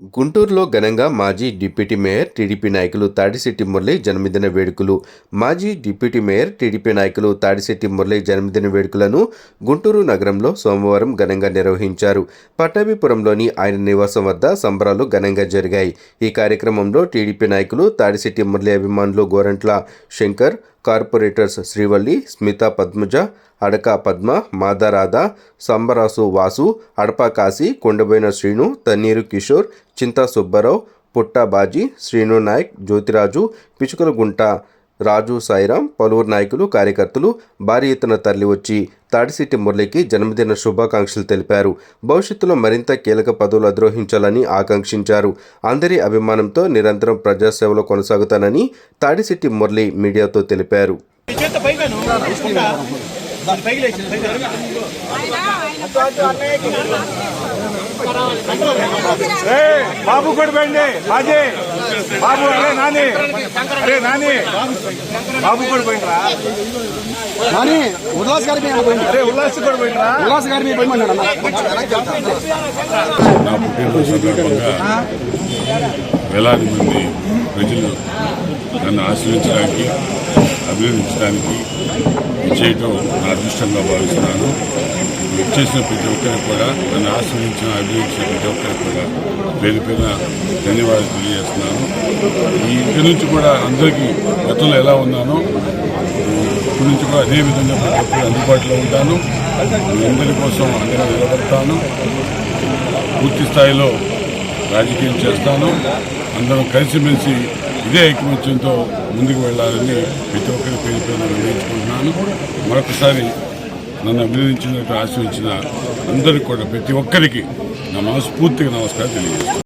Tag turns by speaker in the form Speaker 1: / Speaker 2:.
Speaker 1: గుంటూరులో ఘనంగా మాజీ డిప్యూటీ మేయర్ టీడీపీ నాయకులు తాడిశెట్టి మురళి జన్మదిన వేడుకలు. మాజీ డిప్యూటీ మేయర్ టీడీపీ నాయకులు తాడిశెట్టి మురళి జన్మదిన వేడుకలను గుంటూరు నగరంలో సోమవారం ఘనంగా నిర్వహించారు. పట్టాభిపురంలోని ఆయన నివాసం వద్ద సంబరాలు ఘనంగా జరిగాయి. ఈ కార్యక్రమంలో టీడీపీ నాయకులు తాడిశెట్టి మురళి అభిమానులు గోరంట్ల శంకర్ కార్పొరేటర్స్ శ్రీవల్లి స్మిత పద్మజ అడక పద్మ మాదారాధ సంబరాసు వాసు అడపా కాశీ కొండబోయిన శ్రీను తన్నీరు కిషోర్ చింతా సుబ్బారావు పుట్ట బాజీ శ్రీను నాయక్ జ్యోతిరాజు పిచుకల గుంట రాజు సాయిరాం పలువురు నాయకులు కార్యకర్తలు భారీ ఎత్తున తరలివచ్చి తాడిసిట్టి మురళికి జన్మదిన శుభాకాంక్షలు తెలిపారు. భవిష్యత్తులో మరింత కీలక పదవులు అధిరోహించాలని ఆకాంక్షించారు. అందరి అభిమానంతో నిరంతరం ప్రజాసేవలో కొనసాగుతానని తాడిసిట్టి మురళి మీడియాతో తెలిపారు.
Speaker 2: బాబు కూడా బాబు అరే నాని. అరే నాని. బాబు కూడా పోయినరా
Speaker 3: కానీ ఉల్లాస్ గారి
Speaker 2: అరే ఉల్లాస్ కూడా పోయినరా
Speaker 3: ఉల్లాస్ గారి మీద పోయిమన్నాడు అన్న.
Speaker 4: నా పుట్టినరోజు సందర్భంగా వేలాది మంది ప్రజలు నన్ను ఆశ్రయించడానికి అభినందించడానికి చేయటం నా అదృష్టంగా భావిస్తున్నాను. చేసిన ప్రతి ఒక్కరికి కూడా నన్ను ఆశ్రయించిన అభివృద్ధి ప్రతి ఒక్కరికి కూడా పేరు పైన ధన్యవాదాలు తెలియజేస్తున్నాను ఈ ఇంటి నుంచి కూడా అందరికీ గతంలో ఎలా ఉన్నానో ఇప్పటి నుంచి కూడా అదే విధంగా ప్రతి ఒక్కరు అందుబాటులో ఉంటాను మీ అందరి కోసం అందరూ నిలబడతాను పూర్తి స్థాయిలో రాజకీయం చేస్తాను అందరం కలిసిమెలిసి ఇదే ఐకమత్యంతో ముందుకు వెళ్ళాలని ప్రతి ఒక్కరి పేరు పేరు నిర్ణయించుకుంటున్నాను మరొకసారి నన్ను అభినందించినట్టు ఆశ్రయించిన అందరికీ కూడా ప్రతి ఒక్కరికి నా మనస్ఫూర్తిగా నమస్కారం తెలియజేస్తాను